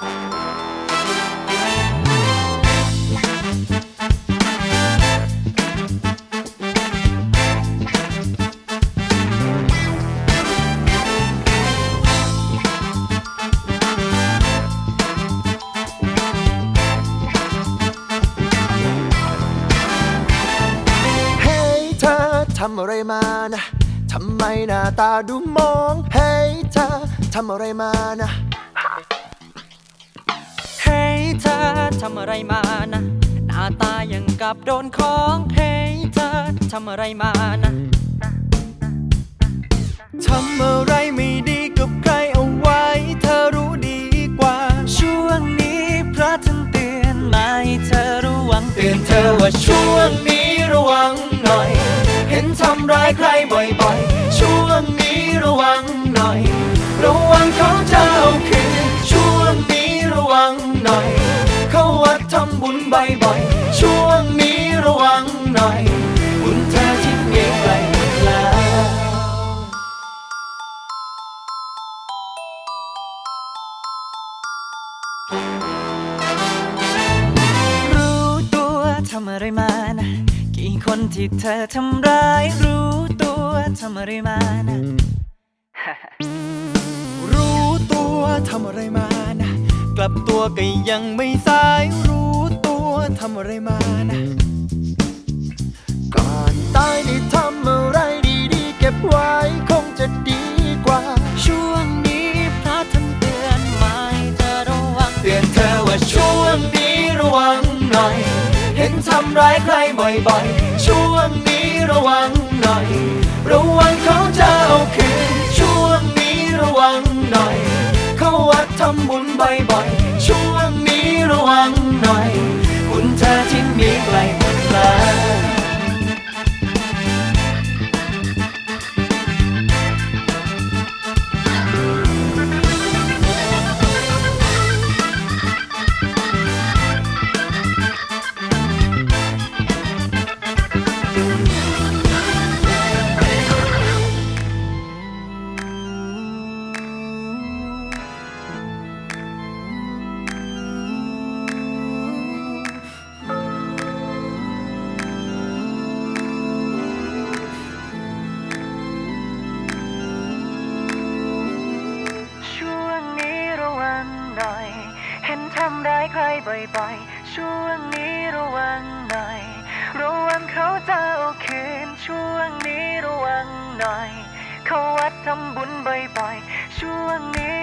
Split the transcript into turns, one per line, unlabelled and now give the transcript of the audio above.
เฮ้เธอทำอะไรมานะ ทำไมหน้าตาดูมอง เฮ้ยเธอทำอะไรมานะ
ทำอะไรมานะ หน้าตายังกับโดนของเฮ้ยเธอทำอะไรมานะ
ทำอะไรไม่ดีกับใครเอาไว้ เธอรู้ดีกว่า
ช่วงนี้พระท่านเตือนมาให้เธอระวัง
เตือนเธอว่าช่วงนี้ระวังหน่อย เห็นทำร้ายใครบ่อยๆ บ่อยๆ ช่วงนี้ระวังหน่อยบุญเธอที่มีไกลแล้ว
รู้ตัวทำอะไรมานะกี่คนที่เธอทำร้ายรู้ตัวทำอะไรมานะ
รู้ตัวทำอะไรมานะ กลับตัวก็ยังไม่สายรู้ ทำอะไรมานะก่อนตายได้ทำอะไรดีๆ เก็บไว้คงจะดีกว่า
ช่วงนี้พระท่านเตือนมาให้เธอระวัง
เตือนเธอว่าช่วงนี้ระวังหน่อย เห็นทำร้ายใครบ่อยๆ ช่วงนี้ระวังหน่อย ระวังเขาจะเอาคืนช่วงนี้ระวังหน่อย เขาวัดทำบุญบ่อยำ
ร้ายใครบ่อยๆ ช่วงนี้ระวังหน่อย ระวังเขาจะเอาคืน ช่วงนี้ระวังหน่อย เขาวัดทำบุญบ่อยๆ ช่วงนี้